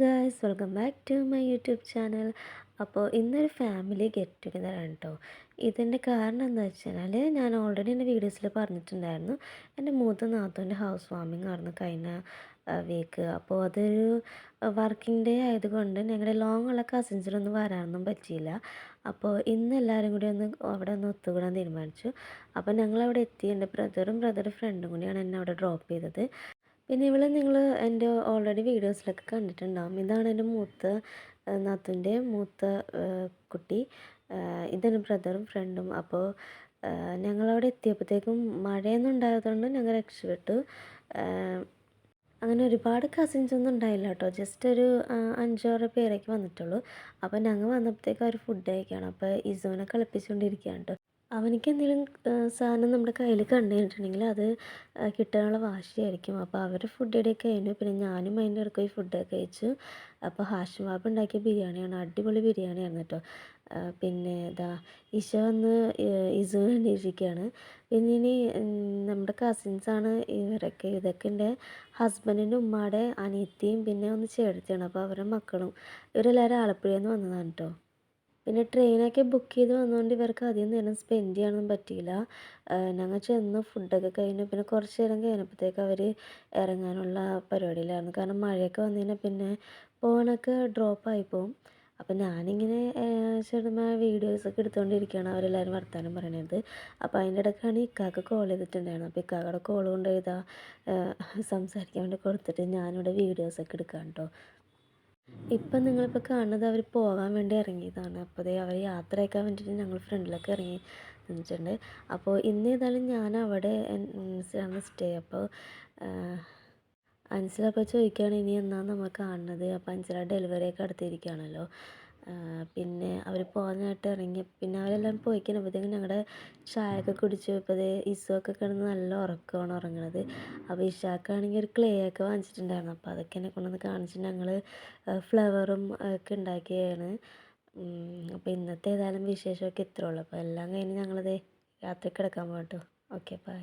Guys welcome back to my YouTube channel. അപ്പോൾ ഇന്നൊരു family get together ആണ് കേട്ടോ. ഇതിന്റെ കാരണം എന്താ വെച്ചാൽ ഞാൻ ഓൾറെഡി എന്റെ വീഡിയോസിൽ പറഞ്ഞിട്ടുണ്ടായിരുന്നു. എന്റെ മൂത്ത നാത്തൂന്റെ ഹൗസ് വാമിംഗ് ആയിരുന്നു കഴിഞ്ഞ വീക്ക് അപ്പോൾ അതൊരു വർക്കിംഗ് ഡേ ആയതുകൊണ്ട് ഞങ്ങളുടെ ലോങ് ഉള്ള കസിൻസിലൊന്നും വരാനൊന്നും പറ്റിയില്ല. അപ്പോൾ ഇന്ന് എല്ലാവരും കൂടി ഒന്ന് അവിടെ ഒന്ന് ഒത്തുകൂടാൻ തീരുമാനിച്ചു. അപ്പോൾ ഞങ്ങൾ അവിടെ എത്തി. എന്റെ ബ്രദറും ബ്രദറും ഫ്രണ്ടും കൂടിയാണ് എന്നെ അവിടെ ഡ്രോപ്പ് ചെയ്തത്. പിന്നെ ഇവളെ നിങ്ങൾ എന്റെ ഓൾറെഡി വീഡിയോസിലൊക്കെ കണ്ടിട്ടുണ്ടാകും ഇതാണ് എന്റെ മൂത്ത നാത്തന്റെ മൂത്ത കുട്ടി. ഇതാണ് ബ്രദറും ഫ്രണ്ടും അപ്പോൾ ഞങ്ങളവിടെ എത്തിയപ്പോഴത്തേക്കും മഴയൊന്നും ഉണ്ടായതുകൊണ്ട് ഞങ്ങൾ രക്ഷപ്പെട്ടു. അങ്ങനെ ഒരുപാട് കസിൻസ് ഒന്നും ഉണ്ടായില്ല കേട്ടോ. ജസ്റ്റ് ഒരു അഞ്ചാറ് പേരൊക്കെ വന്നിട്ടുള്ളൂ. അപ്പോൾ ഞങ്ങൾ വന്നപ്പോഴത്തേക്കും അവർ ഫുഡ് കഴിക്കുകയാണ്. അപ്പോൾ ഇസോനെ കളിപ്പിച്ചുകൊണ്ടിരിക്കുകയാണ് കേട്ടോ. അവനിക്ക് എന്തെങ്കിലും സാധനം നമ്മുടെ കയ്യിൽ കണ്ടു കഴിഞ്ഞിട്ടുണ്ടെങ്കിൽ അത് കിട്ടാനുള്ള വാശിയായിരിക്കും. അപ്പോൾ അവർ ഫുഡ് റെഡിയൊക്കെ കഴിഞ്ഞു പിന്നെ ഞാനും അതിന്റെ ഇടയ്ക്ക് പോയി ഫുഡൊക്കെ കഴിച്ചു. അപ്പോൾ ഹാഷിം ബാബ് ഉണ്ടാക്കിയ ബിരിയാണിയാണ് അടിപൊളി ബിരിയാണിയായിരുന്നു കേട്ടോ. പിന്നെ ഇതാ ഇഷ വന്ന് ഇസു അന്വേഷിക്കുകയാണ് പിന്നെ ഇനി നമ്മുടെ കസിൻസാണ് ഇവരൊക്കെ. ഇതൊക്കെ എന്റെ ഹസ്ബൻഡിന്റെ ഉമ്മയുടെ അനിയത്തിയും പിന്നെ ഒന്ന് ചേട്ടത്തിയാണ്. അപ്പോൾ അവരുടെ മക്കളും ഇവരെല്ലാവരും ആലപ്പുഴയിൽ നിന്ന് വന്നതാണ് കേട്ടോ. പിന്നെ ട്രെയിനൊക്കെ ബുക്ക് ചെയ്ത് വന്നതുകൊണ്ട് ഇവർക്ക് അധികം നേരം സ്പെൻഡ് ചെയ്യാനൊന്നും പറ്റിയില്ല. ഞങ്ങൾ ചെന്ന് ഫുഡൊക്കെ കഴിഞ്ഞു പിന്നെ കുറച്ച് നേരം കഴിഞ്ഞപ്പോഴത്തേക്ക് അവർ ഇറങ്ങാനുള്ള പരിപാടിയിലായിരുന്നു. കാരണം മഴയൊക്കെ വന്നു കഴിഞ്ഞാൽ പിന്നെ ഫോണൊക്കെ ഡ്രോപ്പായി പോകും അപ്പം ഞാനിങ്ങനെ ചെറുതായ വീഡിയോസൊക്കെ എടുത്തുകൊണ്ടിരിക്കുകയാണ് അവരെല്ലാവരും വർത്തമാനം പറയണത്. അപ്പോൾ അതിന്റെ ഇടയ്ക്കാണ് ഇക്കാക്ക് കോൾ ചെയ്തിട്ടുണ്ടായിരുന്നു അപ്പോൾ ഇക്കാക്കയുടെ കോൾ കൊണ്ട് എഴുതാ സംസാരിക്കാൻ വേണ്ടി കൊടുത്തിട്ട് ഞാനിവിടെ വീഡിയോസൊക്കെ എടുക്കാം കേട്ടോ ഇപ്പം നിങ്ങളിപ്പോൾ കാണുന്നത് അവർ പോകാൻ വേണ്ടി ഇറങ്ങിയതാണ്. അപ്പോൾ ദേ അവർ യാത്രയാക്കാൻ വേണ്ടിയിട്ട് ഞങ്ങൾ ഫ്രണ്ടിലൊക്കെ ഇറങ്ങി നിന്നിട്ടുണ്ട്. അപ്പോൾ ഇന്ന് ഏതായാലും ഞാൻ അവിടെ ആണ് സ്റ്റേ അപ്പോൾ അൻസിലപ്പോൾ ചോദിക്കുകയാണ് ഇനി എന്നാണ് നമ്മൾ കാണുന്നത്? അപ്പോൾ അൻസില ഡെലിവറിയൊക്കെ അടുത്തിരിക്കുകയാണല്ലോ പിന്നെ അവർ പോകാനായിട്ട് ഇറങ്ങി. പിന്നെ അവരെല്ലാം പോയി കഴിഞ്ഞപ്പോഴത്തേക്കും ഞങ്ങളുടെ ചായയൊക്കെ കുടിച്ചു ഇപ്പോൾ ഇസുവൊക്കെ കിടന്ന് നല്ല ഉറക്കമാണ് ഉറങ്ങണത്. അപ്പോൾ ഇഷാക്കാണെങ്കിൽ ഒരു ക്ലേ ഒക്കെ വാങ്ങിച്ചിട്ടുണ്ടായിരുന്നു. അപ്പോൾ അതൊക്കെ എന്നെ കൊണ്ടുവന്ന് കാണിച്ചിട്ട് ഞങ്ങൾ ഫ്ലവറും ഒക്കെ ഉണ്ടാക്കിയാണ് അപ്പോൾ ഇന്നത്തെ ഏതായാലും വിശേഷമൊക്കെ ഇത്രേ ഉള്ളൂ. അപ്പോൾ എല്ലാം കഴിഞ്ഞ് ഞങ്ങളത് രാത്രി കിടക്കാൻ പോകട്ടോ. Okay bye.